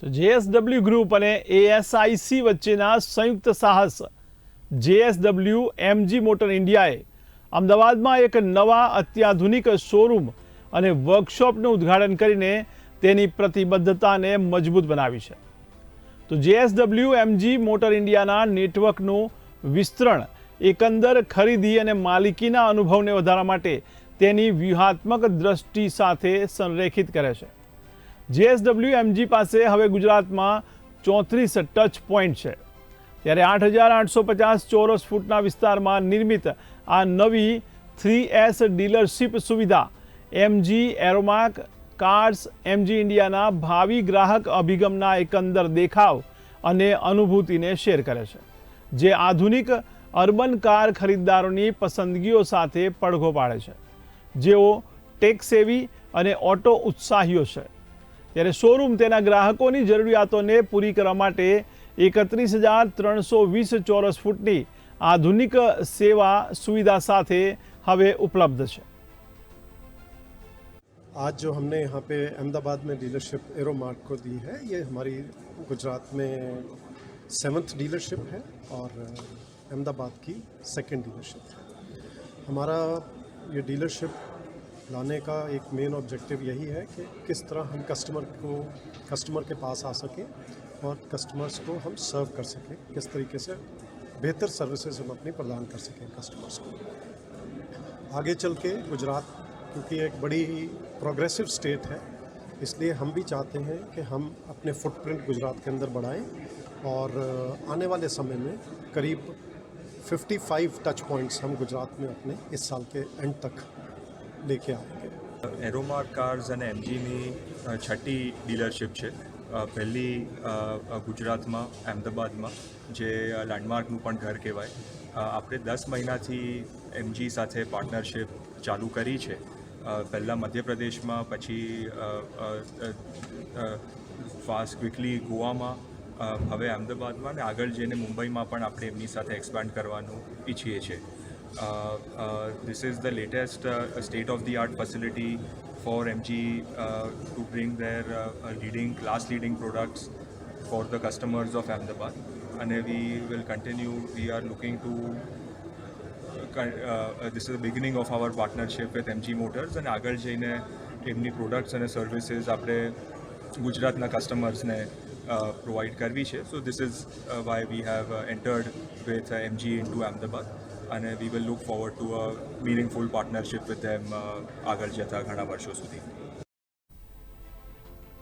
તો JSW group અને ASIC વચ્ચેના સંયુક્ત સાહસ જેએસડબલ્યુ એમજી મોટર ઇન્ડિયાએ અમદાવાદમાં એક નવા અત્યાધુનિક શોરૂમ અને વર્કશોપનું ઉદ્ઘાટન કરીને તેની પ્રતિબદ્ધતાને મજબૂત બનાવી છે. તો જેએસડબલ્યુ એમજી મોટર ઇન્ડિયાના નેટવર્કનું વિસ્તરણ, એકંદર ખરીદી અને માલિકીના અનુભવને વધારવા માટે તેની વ્યૂહાત્મક દ્રષ્ટિ સાથે સંરેખિત કરે છે. જેએસડબલ્યુ એમજી પાસે હવે ગુજરાતમાં ચોત્રીસ ટચ પોઈન્ટ છે. ત્યારે આઠ હજાર આઠસો પચાસ ચોરસ ફૂટના વિસ્તારમાં નિર્મિત આ નવી થ્રી એસ ડીલરશીપ સુવિધા એમજી એરોમાર્ક કાર્સ એમજી ઇન્ડિયાના ભાવિ ગ્રાહક અભિગમના એકંદર દેખાવ અને અનુભૂતિને શેર કરે છે, જે આધુનિક અર્બન કાર ખરીદદારોની પસંદગીઓ સાથે પડઘો પાડે છે. જેઓ ટેક સેવી અને ઓટો ઉત્સાહીઓ છે. ત્યારે શોરૂમ તેના ગ્રાહકોની જરૂરિયાતોને પૂરી કરવા માટે એકત્રીસ હજાર ત્રણસો વીસ ચોરસ ફૂટની આધુનિક સેવા સુવિધા સાથે હવે ઉપલબ્ધ છે आज जो हमने यहाँ पे अहमदाबाद में डीलरशिप एरो मार्ट को दी है ये हमारी गुजरात में सेवन्थ डीलरशिप है और अहमदाबाद की सेकंड डीलरशिप है हमारा ये डीलरशिप लाने का एक मेन ऑब्जेक्टिव यही है कि किस तरह हम कस्टमर को कस्टमर के पास आ सकें और कस्टमर्स को हम सर्व कर सकें। किस तरीके से? बेहतर सर्विसेज़ हम अपनी प्रदान कर सकें कस्टमर्स को। आगे चल के गुजरात, क्योंकि एक बड़ी प्रोग्रेसिव स्टेट है, इसलिए हम भी चाहते हैं कि हम अपने फुटप्रिंट गुजरात के अंदर बढ़ाएँ और आने वाले समय में करीब 55 टच पॉइंट्स हम गुजरात में अपने इस साल के एंड तक દેખ્યા આવેંગે. એરોમાર કાર્સ અને એમજીની છઠ્ઠી ડીલરશિપ છે. પહેલી ગુજરાતમાં, અમદાવાદમાં, જે લેન્ડમાર્કનું પણ ઘર કહેવાય. આપણે દસ મહિનાથી એમજી સાથે પાર્ટનરશિપ ચાલુ કરી છે. પહેલાં મધ્યપ્રદેશમાં, પછી ફાસ્ટ ક્વિકલી ગોવામાં હવે અમદાવાદમાં ને આગળ જઈને મુંબઈમાં પણ આપણે એમની સાથે એક્સપાન્ડ કરવાનું ઈચ્છીએ છીએ. this is the latest uh, state of the art facility for MG uh, to bring their uh, uh, leading class leading products for the customers of Ahmedabad and we will continue we are looking to uh, uh, this is the beginning of our partnership with MG Motors and આગળ જઈને એમની products અને services આપણે ગુજરાતના કસ્ટમર્સને provide કરવી છે so this is why we have entered with MG into Ahmedabad અને we will look forward to a meaningful partnership with them આગળ જતા ઘણા વર્ષો સુધી